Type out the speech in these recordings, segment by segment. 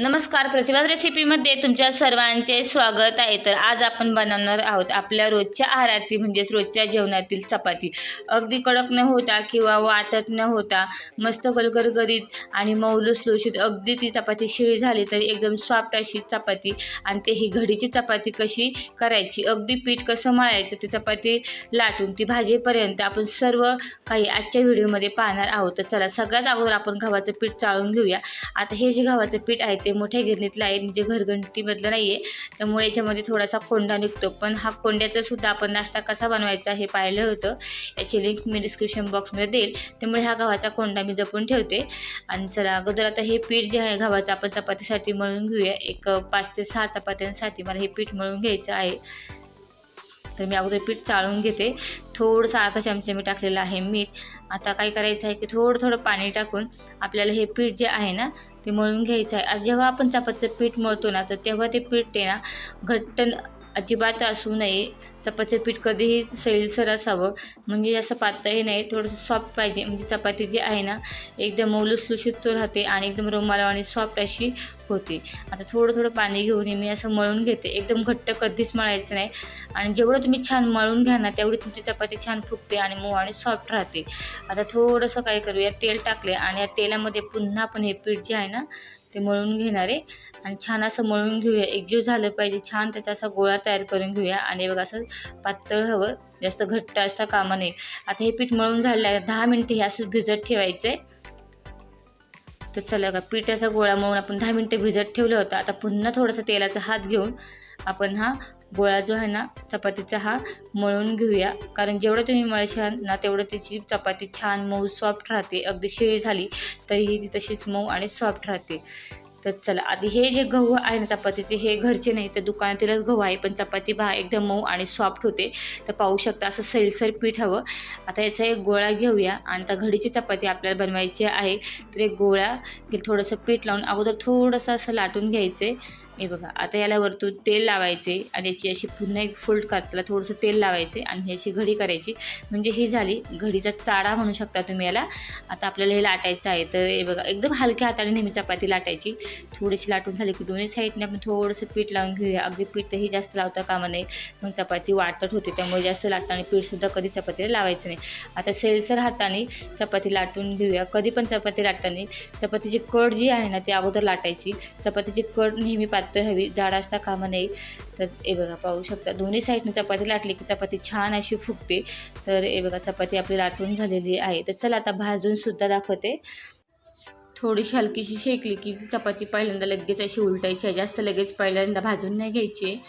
नमस्कार प्रतिभाज रेसिपीमध्ये तुमच्या सर्वांचे स्वागत आहे. तर आज आपण बनवणार आहोत आपल्या रोजच्या आहारातील म्हणजेच रोजच्या जेवणातील चपाती. अगदी कडक न होता किंवा वाटत न होता मस्त गलगरगरीत आणि मऊ लुसलुशीत अगदी ती चपाती शिळी झाली तरी एकदम सॉफ्ट अशी चपाती आणि ते ही घडीची चपाती कशी करायची अगदी पीठ कसं मळायचं ती चपाती लाटून ती भाजीपर्यंत आपण सर्व काही आजच्या व्हिडिओमध्ये पाहणार आहोत. तर चला सगळ्यात अगोदर आपण गव्हाचं पीठ चाळून घेऊया. आता हे जे गव्हाचं पीठ आहे ते मोठ्या गिरणीतलं आहे. म्हणजे घरघंटीमधलं नाही आहे त्यामुळे याच्यामध्ये थोडासा कोंडा निघतो. पण हा कोंड्याचा सुद्धा आपण नाश्ता कसा बनवायचा हे पाहिलं होतं. याची लिंक मी डिस्क्रिप्शन बॉक्समध्ये देईल. त्यामुळे हा गव्हाचा कोंडा मी जपून ठेवते. आणि चला अगोदर आता हे पीठ जे आहे गव्हाचं आपण चपातीसाठी मळून घेऊया. एक पाच ते सहा चपात्यांसाठी मला हे पीठ मळून घ्यायचं आहे. तर मी अगोदर पीठ चाळून घेते. थोडंसं अर्धा चमचा मी टाकलेलं आहे मीठ. आता काय करायचं आहे की थोडं थोडं पाणी टाकून आपल्याला हे पीठ जे आहे ना ते मळून घ्यायचं आहे. आज जेव्हा आपण चपातीचं पीठ मळतो ना तर तेव्हा ते पीठ ते ना घट्ट अजिबात असू नये. चपातीचं पीठ कधीही सैलसर असावं. म्हणजे असं पातळही नाही थोडंसं सॉफ्ट पाहिजे. म्हणजे चपाती जी आहे ना एकदम मौलुसलुशीत राहते आणि एकदम रुमाला आणि सॉफ्ट अशी होते. आता थोडं थोडं पाणी घेऊन मी असं मळून घेते. एकदम घट्ट कधीच मळायचं नाही. आणि जेवढं तुम्ही छान मळून घ्या ना तेवढी तुमची चपाती छान फुगते आणि मऊ आणि सॉफ्ट राहते. आता थोडंसं काय करूया तेल टाकले आणि या तेलामध्ये पुन्हा पण हे पीठ जे आहे ना ते मळून घेणार आहे. आणि छान असं मळून घेऊया. एकजीव झालं पाहिजे. छान त्याचा असा गोळा तयार करून घेऊया. आणि बघा असं पातळ हवं. जास्त घट्ट असता कामा नये आता हे पीठ मळून झालं आहे. दहा मिनटं हे असंच भिजत ठेवायचं आहे. तर चला का पिठाचा गोळा मळून आपण दहा मिनटं भिजत ठेवलं होतं. आता पुन्हा थोडासा तेलाचा हात घेऊन आपण हा गोळा जो आहे ना चपातीचा हा मळून घेऊया. कारण जेवढं तुम्ही मळशाल ना तेवढं त्याची चपाती छान मऊ सॉफ्ट राहते. अगदी शिळी झाली तरीही ती तशीच मऊ आणि सॉफ्ट राहते. तर चला आधी हे जे गहू आहे ना चपातीचे हे घरचे नाही तर दुकानातीलच गहू आहे. पण चपाती भा एकदम मऊ आणि सॉफ्ट होते. तर पाहू शकता असं सैलसर पीठ हवं. आता याचा एक गोळा घेऊया. आणि आता घडीची चपाती आपल्याला बनवायची आहे. तर एक गोळा थोडंसं पीठ लावून अगोदर थोडंसं असं लाटून घ्यायचं आहे हे बघा आता याला वरतून तेल लावायचे आणि याची अशी पुन्हा एक फोल्ड कातला थोडंसं तेल लावायचे आणि ही अशी घडी करायची. म्हणजे ही झाली घडीचा चाडा म्हणू शकता तुम्ही याला. आता आपल्याला हे लाटायचं आहे तर हे बघा एकदम हलक्या हाताने नेहमी चपाती लाटायची. थोडीशी लाटून झाली की दोन्ही साईडने आपण थोडंसं पीठ लावून घेऊया. अगदी पीठही जास्त लावता कामा नये. मग चपाती वाटत होते त्यामुळे जास्त लाटताना पीठसुद्धा कधी चपातीला लावायचं नाही. आता सेलसर हाताने चपाती लाटून घेऊया. कधी पण चपाती लाटताना चपातीची कड जी आहे ना ती अगोदर लाटायची. चपातीची कड नेहमी पातळ हवी जाड असता कामा नये. तर हे बघा पाहू शकता. दोन्ही साईडने चपाती लाटली की चपाती छान अशी फुगते. तर हे बघा चपाती आपली लाटून झालेली आहे. तर चला आता भाजून सुद्धा दाखवते. थोडीशी हलकीशी शेकली की चपाती पहिल्यांदा लगेच अशी उलटायची आहे. जास्त लगेच पहिल्यांदा भाजून नाही घ्यायची.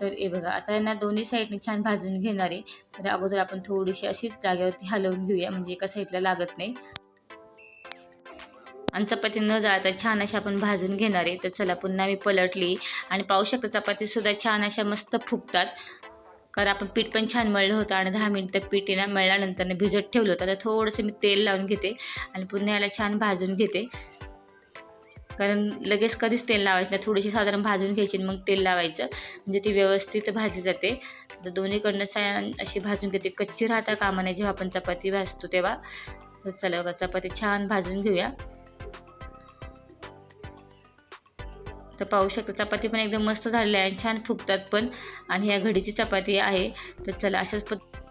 तर हे बघा आता यांना दोन्ही साईडने छान भाजून घेणार आहे. तर अगोदर आपण थोडीशी अशीच जागेवरती हलवून घेऊया. म्हणजे एका साईडला लागत नाही. आणि चपाती न जाळता छान अशा आपण भाजून घेणार आहे. तर चला पुन्हा मी पलटली आणि पाहू शकता चपातीसुद्धा छान अशा मस्त फुगतात. कारण आपण पीठ पण छान मळलं होतं आणि दहा मिनटं पीठ आहे ना मळल्यानंतर भिजत ठेवलं होतं. आता थोडंसं मी तेल लावून घेते आणि पुन्हा याला छान भाजून घेते. कारण लगेच कधीच तेल लावायचं नाही. थोडीशी साधारण भाजून घ्यायची आणि मग तेल लावायचं. म्हणजे ती व्यवस्थित भाजली जाते. तर दोन्हीकडनं छान अशी भाजून घेते. कच्ची राहता कामा नाही जेव्हा आपण चपाती भाजतो तेव्हा. तर चला बघा चपाती छान भाजून घेऊया. तर पाहू शकता चपाती पण एकदम मस्त झालेल्या आहे आणि छान फुगतात पण. आणि ह्या घडीची चपाती आहे. तर चला अशाच पद्धती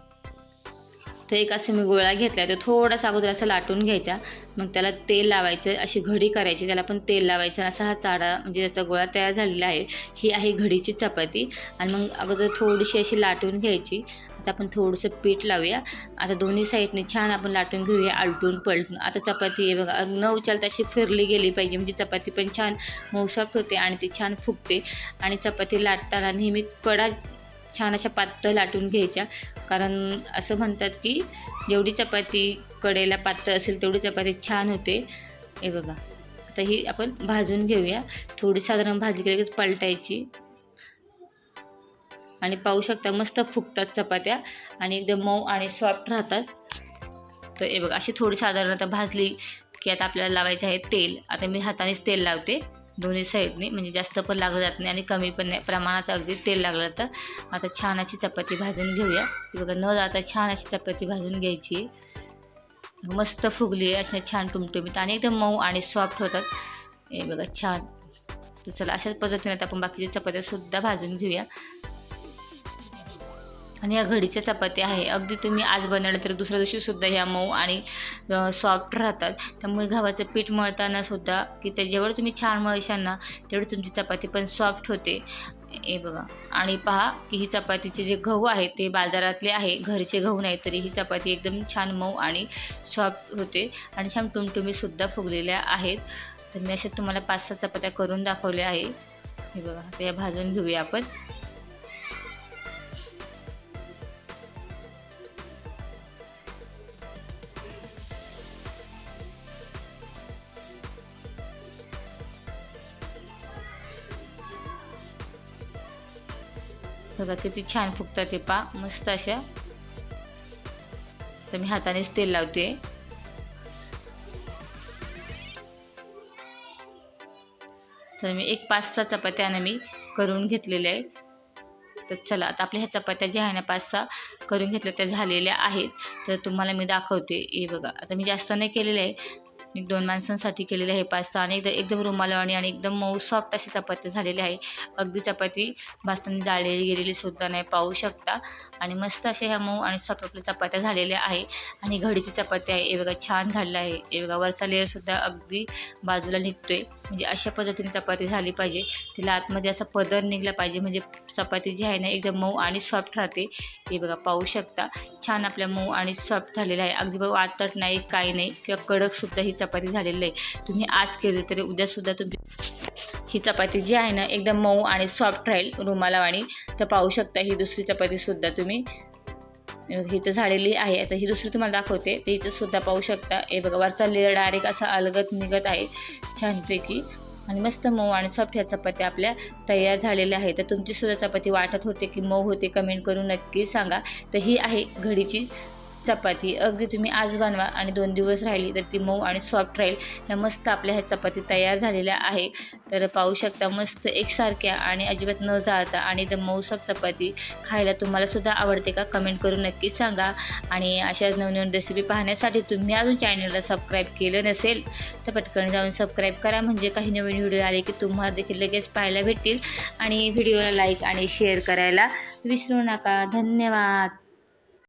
तर एक असं मी गोळा घेतला तो थोडासा अगोदर असं लाटून घ्यायचा. मग त्याला तेल लावायचं अशी घडी करायची त्याला पण तेल लावायचं असा हा चाडा म्हणजे त्याचा गोळा तयार झालेला आहे. ही आहे घडीची चपाती. आणि मग अगोदर थोडीशी अशी लाटून घ्यायची. आता आपण थोडंसं पीठ लावूया. आता दोन्ही साईडने छान आपण लाटून घेऊया आलटून पलटून. आता चपाती आहे बघा न उचलता अशी फिरली गेली पाहिजे. म्हणजे चपाती पण छान मऊसॉफ्ट होते आणि ती छान फुगते. आणि चपाती लाटताना नेहमी कडा छान अशा पातळ लाटून घ्यायच्या. कारण असं म्हणतात की जेवढी चपाती कडेला पातळ असेल तेवढी चपाती छान होते. हे बघा. आता ही आपण भाजून घेऊया. थोडी साधारण भाजी लगेच पलटायची. आणि पाहू शकता मस्त फुगतात चपात्या आणि एकदम मऊ आणि सॉफ्ट राहतात. तर हे बघा अशी थोडी साधारण आता भाजली की आता आपल्याला लावायचं आहे तेल. आता मी हातानेच तेल लावते. दोन्ही साईडने म्हणजे जास्त पण लागलं जात नाही आणि कमी पण नाही. प्रमाणात अगदी तेल लागलं तर आता छान अशी चपाती भाजून घेऊया. बघा न जाता छान अशी चपाती भाजून घ्यायची. मस्त फुगली आहे अशा छान टुमटुमीत. आणि एकदम मऊ आणि सॉफ्ट होतात. हे बघा छान. तर चला अशाच पद्धतीने आता आपण बाकीच्या चपात्यासुद्धा भाजून घेऊया. आणि या घडीच्या चपात्या आहे. अगदी तुम्ही आज बनवलं तर दुसऱ्या दिवशीसुद्धा ह्या मऊ आणि सॉफ्ट राहतात. त्यामुळे गव्हाचं पीठ मळताना सुद्धा की ते जेवढं तुम्ही छान मळशाल ना तेवढी तुमची चपाती पण सॉफ्ट होते. हे बघा. आणि पहा की ही चपातीचे जे गहू आहे ते बाजारातले आहे. घरचे गहू नाही तरी ही चपाती एकदम छान मऊ आणि सॉफ्ट होते. आणि छान टुमटुमीसुद्धा फुगलेल्या आहेत. तर मी अशा तुम्हाला पाच सहा चपात्या करून दाखवल्या आहे. हे बघा त्या भाजून घेऊया आपण. बघा किती छान फुगतात ते पा मस्त अशा. तर मी हातानेच तेल लावते. तर मी एक पाच सहा चपात्यानं मी करून घेतलेल्या आहे तर चला आता आपल्या ह्या चपात्या ज्या आहे ना पाच सहा करून घेतल्या त्या झालेल्या आहेत. तर तुम्हाला मी दाखवते. हे बघा आता मी जास्त नाही केलेलं आहे. एक दोन माणसांसाठी केलेले आहे पास्ता आणि एकदम एकदम रुमालवाणी आणि एकदम मऊ सॉफ्ट अशी चपाती झालेली आहे. अगदी चपाती भाजताना जाळलेली गेलेली सुद्धा नाही पाहू शकता. आणि मस्त अशा ह्या मऊ आणि सॉफ्ट आपल्या चपात्या झालेल्या आहे. आणि घडीची चपाती आहे. एवढा बघा छान झालेलं आहे. एवढा वरचा लेअरसुद्धा अगदी बाजूला निघतोय. म्हणजे अशा पद्धतीने चपाती झाली पाहिजे. तिला आतमध्ये असा पदर निघला पाहिजे. म्हणजे चपाती जी आहे ना एकदम मऊ आणि सॉफ्ट राहते. हे बघा पाहू शकता. छान आपल्या मऊ आणि सॉफ्ट झालेलं आहे. अगदी बघा वाटत नाही काही नाही. किंवा कडकसुद्धा ही चपाती झालेली आहे. तुम्ही आज केली तरी उद्यासुद्धा तुम्ही ही चपाती जी आहे ना एकदम मऊ आणि सॉफ्ट राहील. रुमालावाणी तर पाहू शकता ही दुसरी चपातीसुद्धा तुम्ही. ही तर झालेली आहे. आता ही दुसरी तुम्हाला दाखवते. ती इथं सुद्धा पाहू शकता. हे बघा वरचा लेअर डायरेक्ट असा अलगत निघत आहे. छानपैकी. आणि मस्त मऊ आणि सॉफ्ट ह्या चपात्या आपल्या तयार झालेल्या आहेत. तर तुमची सुद्धा चपाती वाटत होते की मऊ होते कमेंट करून नक्की सांगा. तर ही आहे घडीची चपाती. अगदी तुम्ही आज बनवा आणि दोन दिवस राहिली तर ती मऊ आणि सॉफ्ट राहील. ह्या मस्त आपल्या ह्या चपाती तयार झालेल्या आहे. तर पाहू शकता मस्त एकसारख्या आणि अजिबात न जाळता आणि एकदम मऊ सॉफ्ट चपाती खायला तुम्हाला सुद्धा आवडते का कमेंट करून नक्की सांगा. आणि अशाच नवनवीन रेसिपी पाहण्यासाठी तुम्ही अजून चॅनलला सबस्क्राईब केलं नसेल तर पटकन जाऊन सबस्क्राईब करा. म्हणजे काही नवीन व्हिडिओ आले की तुम्हाला देखील लगेच पाहायला भेटतील. आणि व्हिडिओला लाईक आणि शेअर करायला विसरू नका. धन्यवाद.